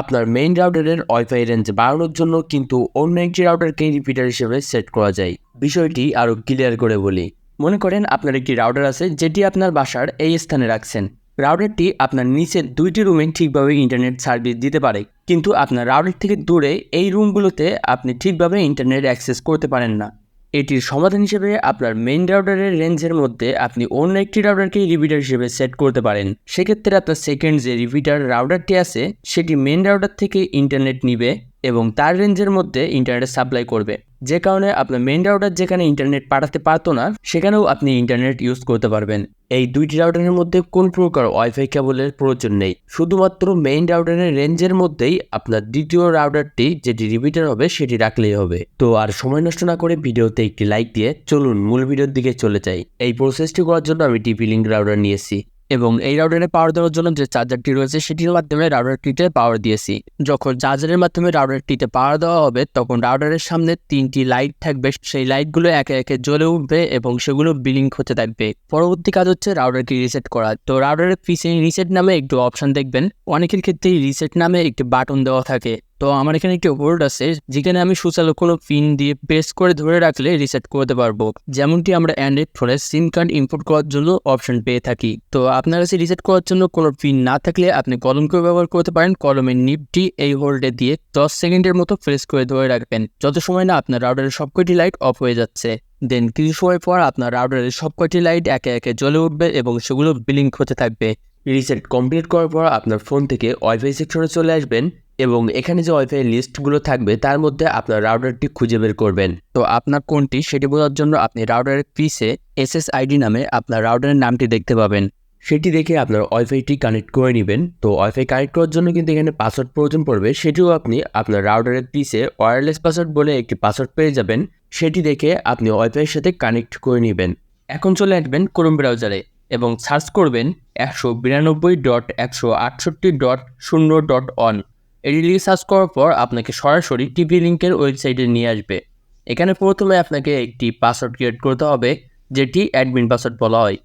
আপনার main রাউটারের wifi range বাড়ানোর জন্য কিন্তু অন্য একটি রাউটারকে রিপিটার হিসেবে সেট করা যায়। বিষয়টি আরও ক্লিয়ার করে বলি। মনে করেন আপনার একটি রাউটার আছে যেটি আপনার বাসার এই স্থানে রাখছেন। রাউটারটি আপনার নিচের দুইটি রুমে ঠিকভাবে ইন্টারনেট সার্ভিস দিতে পারে। কিন্তু আপনার রাউটার থেকে দূরে এই রুমগুলোতে আপনি ঠিকভাবে ইন্টারনেট অ্যাক্সেস করতে পারেন না। এটির সমাধান হিসেবে আপনার মেইন রাউটারের রেঞ্জের মধ্যে আপনি অন্য একটি রাউটারকে রিপিটার হিসেবে সেট করতে পারেন। সেক্ষেত্রে আপনার সেকেন্ড যে রিপিটার রাউটারটি আছে, সেটি মেইন রাউটার থেকে ইন্টারনেট নিবে এবং তার রেঞ্জের মধ্যে ইন্টারনেট সাপ্লাই করবে। যে কারণে আপনার মেইন রাউটার যেখানে ইন্টারনেট পাঠাতে পারতো না, সেখানেও আপনি ইন্টারনেট ইউজ করতে পারবেন। এই দুইটি রাউটারের মধ্যে কোন প্রকার ওয়াইফাই কেবলের প্রয়োজন নেই। শুধুমাত্র মেইন রাউটারের রেঞ্জের মধ্যেই আপনার দ্বিতীয় রাউটারটি যেটি রিপিটার হবে, সেটি রাখলেই হবে। তো আর সময় নষ্ট না করে ভিডিওতে একটি লাইক দিয়ে চলুন মূল ভিডিওর দিকে চলে যাই। এই প্রসেসটি করার জন্য আমি টিপি লিঙ্ক রাউটার নিয়েছি এবং এই রাউটারে পাওয়ার দেওয়ার জন্য যে চার্জারটি রয়েছে, সেটির মাধ্যমে রাউটারটিতে পাওয়ার দিয়েছি। যখন চার্জারের মাধ্যমে রাউটারটিতে পাওয়ার দেওয়া হবে, তখন রাউটারের সামনে তিনটি লাইট থাকবে। সেই লাইটগুলো একে একে জ্বলে উঠবে এবং সেগুলো বিলিং হতে থাকবে। পরবর্তী কাজ হচ্ছে রাউটারকে রিসেট করা। তো রাউটারের পিছিয়ে রিসেট নামে একটু অপশন দেখবেন। অনেকের ক্ষেত্রেই রিসেট নামে একটি বাটন দেওয়া থাকে। তো আমার এখানে একটি হোল্ড আছে, যেখানে আমি সুচালো কোনো পিন দিয়ে প্রেস করে ধরে রাখলে রিসেট করতে পারব। যেমনটি আমরা অ্যান্ড্রয়েড ফোনে সিম কার্ড ইম্পোর্ট করার জন্য অপশন পেয়ে থাকি। তো আপনার কাছে রিসেট করার জন্য কোনো পিন না থাকলে আপনি কলমকেও ব্যবহার করতে পারেন। কলমের নিপটি এই হোল্ডে দিয়ে দশ সেকেন্ডের মতো প্রেস করে ধরে রাখবেন। যত সময় না আপনার রাউটারের সবকটি লাইট অফ হয়ে যাচ্ছে। দেন কিছু সময় পর আপনার রাউটারের সবকটি লাইট একে একে জ্বলে উঠবে এবং সেগুলো বিলিং হতে থাকবে। রিসেট কমপ্লিট করার পর আপনার ফোন থেকে ওয়াইফাই সেকশনে চলে আসবেন। এবং এখানে যে ওয়াইফাই লিস্টগুলো থাকবে, তার মধ্যে আপনার রাউটারটি খুঁজে বের করবেন। তো আপনার কোনটি সেটি বোঝার জন্য আপনি রাউটারের পিসে এসএসআইডি নামে আপনার রাউটারের নামটি দেখতে পাবেন। সেটি দেখে আপনার ওয়াইফাইটি কানেক্ট করে নেবেন। তো ওয়াইফাই কানেক্ট করার জন্য কিন্তু এখানে পাসওয়ার্ড প্রয়োজন পড়বে। সেটিও আপনি আপনার রাউটারের পিসে ওয়্যারলেস পাসওয়ার্ড বলে একটি পাসওয়ার্ড পেয়ে যাবেন। সেটি দেখে আপনি ওয়াইফাইয়ের সাথে কানেক্ট করে নেবেন। এখন চলে আসবেন ক্রোম ব্রাউজারে এবং সার্চ করবেন একশো বিরানব্বই ডট একশো আটষট্টি ডট শূন্য ডট অন লিখে সার্চ করার পর আপনাকে সরাসরি টিভি লিঙ্কের ওয়েবসাইটে নিয়ে আসবে। এখানে প্রথমে আপনাকে একটি পাসওয়ার্ড ক্রিয়েট করতে হবে, যেটি অ্যাডমিন পাসওয়ার্ড বলা হয়।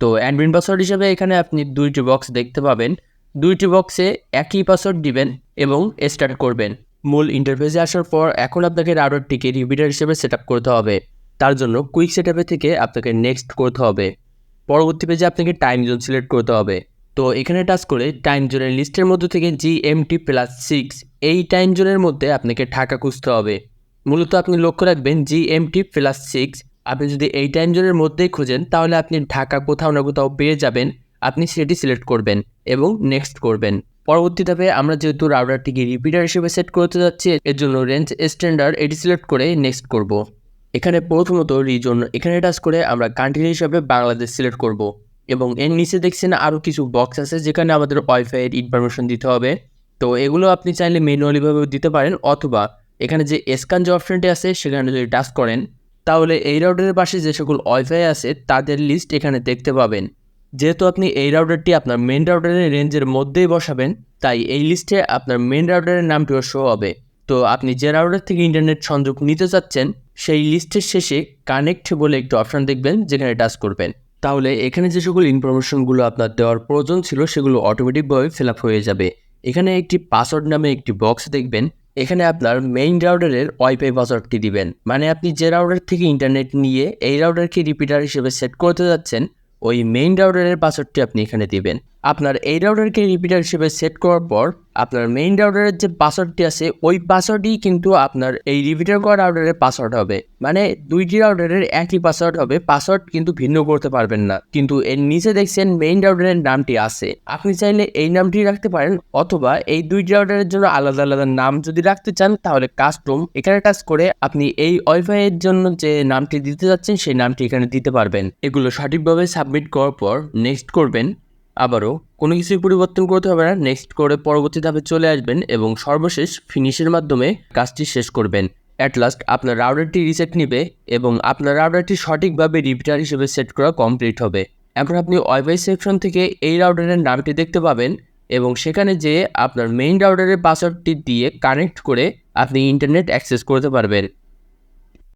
তো অ্যাডমিন পাসওয়ার্ড হিসেবে এখানে আপনি দুইটি বক্স দেখতে পাবেন। দুইটি বক্সে একই পাসওয়ার্ড দিবেন এবং স্টার্ট করবেন। মূল ইন্টারফেসে আসার পর এখন আপনাকে রাউটারটিকে রিপিটার হিসেবে সেট করতে হবে। তার জন্য কুইক সেট থেকে আপনাকে নেক্সট করতে হবে। পরবর্তী পেজে আপনাকে টাইম জোন সিলেক্ট করতে হবে। তো এখানে টাচ করে টাইম জোনের লিস্টের মধ্যে থেকে G M T plus six এই টাইম জোনের মধ্যে আপনাকে ঢাকা খুঁজতে হবে মূলত আপনি লক্ষ্য রাখবেন G M T plus six আপনি যদি এই টাইম জোনের মধ্যেই খুঁজেন, তাহলে আপনি ঢাকা কোথাও না কোথাও পেয়ে যাবেন, আপনি সেটি সিলেক্ট করবেন এবং নেক্সট করবেন পরবর্তী ধাপে আমরা যেহেতু রাউটারটিকে রিপিটার হিসেবে সেট করতে যাচ্ছি, এর জন্য রেঞ্জ স্ট্যান্ডার্ড এটি সিলেক্ট করে নেক্সট করব। এখানে প্রথমত রিজন এখানে টাচ করে আমরা কান্ট্রি হিসাবে বাংলাদেশ সিলেক্ট করব। এবং এর নিচে দেখছেন আরও কিছু বক্স আছে যেখানে আমাদের ওয়াইফাইয়ের ইনফরমেশন দিতে হবে। তো এগুলো আপনি চাইলে ম্যানুয়ালিভাবেও দিতে পারেন অথবা এখানে যে স্ক্যান যে অপশনটি আছে সেখানে যদি টাচ করেন, তাহলে এই রাউটারের পাশে যে সকল ওয়াইফাই আছে তাদের লিস্ট এখানে দেখতে পাবেন। যেহেতু আপনি এই রাউটারটি আপনার মেন রাউটারের রেঞ্জের মধ্যেই বসাবেন, তাই এই লিস্টে আপনার মেন রাউটারের নামটিও শো হবে। তো আপনি যে রাউটার থেকে ইন্টারনেট সংযোগ নিতে চাচ্ছেন, সেই লিস্টের শেষে কানেক্ট বলে একটি অপশন দেখবেন, যেখানে টাচ করবেন। তাহলে এখানে যে সকল ইনফরমেশনগুলো আপনার দেওয়ার প্রয়োজন ছিল সেগুলো অটোমেটিকভাবে ফিল আপ হয়ে যাবে। এখানে একটি পাসওয়ার্ড নামে একটি বক্স দেখবেন। এখানে আপনার মেইন রাউডারের ওয়াইফাই পাসওয়ার্ডটি দিবেন। মানে আপনি যে রাউডার থেকে ইন্টারনেট নিয়ে এই রাউডারকে রিপিটার হিসেবে সেট করতে যাচ্ছেন, ওই মেইন রাউডারের পাসওয়ার্ডটি আপনি এখানে দিবেন। আপনার এই রাউডারকে রিপিটার হিসেবে সেট করার পর আপনার মেইন রাউটারের যে পাসওয়ার্ডটি আছে, ওই পাসওয়ার্ডই কিন্তু আপনার এই রিপিটার করা রাউটারের পাসওয়ার্ড হবে। মানে দুইটি রাউটারের একই পাসওয়ার্ড হবে পাসওয়ার্ড কিন্তু ভিন্ন করতে পারবেন না। কিন্তু এর নিচে দেখছেন মেইন রাউটারের নামটি আছে। আপনি চাইলে এই নামটি রাখতে পারেন, অথবা এই দুইটি রাউটারের জন্য আলাদা আলাদা নাম যদি রাখতে চান, তাহলে কাস্টম এখানে টাচ করে আপনি এই ওয়াইফাই এর জন্য যে নামটি দিতে যাচ্ছেন, সেই নামটি এখানে দিতে পারবেন। এগুলো সঠিকভাবে সাবমিট করার পর নেক্সট করবেন। আবারও কোনো কিছুই পরিবর্তন করতে হবে না। নেক্সট করে পরবর্তী ধাপে চলে আসবেন এবং সর্বশেষ ফিনিশের মাধ্যমে কাজটি শেষ করবেন। অ্যাট লাস্ট আপনার রাউডারটি রিসেট নেবে এবং আপনার রাউডারটি সঠিকভাবে রিপিটার হিসেবে সেট করা কমপ্লিট হবে। এখন আপনি ওয়াইফাই সেকশন থেকে এই রাউডারের নামটি দেখতে পাবেন এবং সেখানে যে আপনার মেইন রাউডারের পাসওয়ার্ডটি দিয়ে কানেক্ট করে আপনি ইন্টারনেট অ্যাক্সেস করতে পারবেন।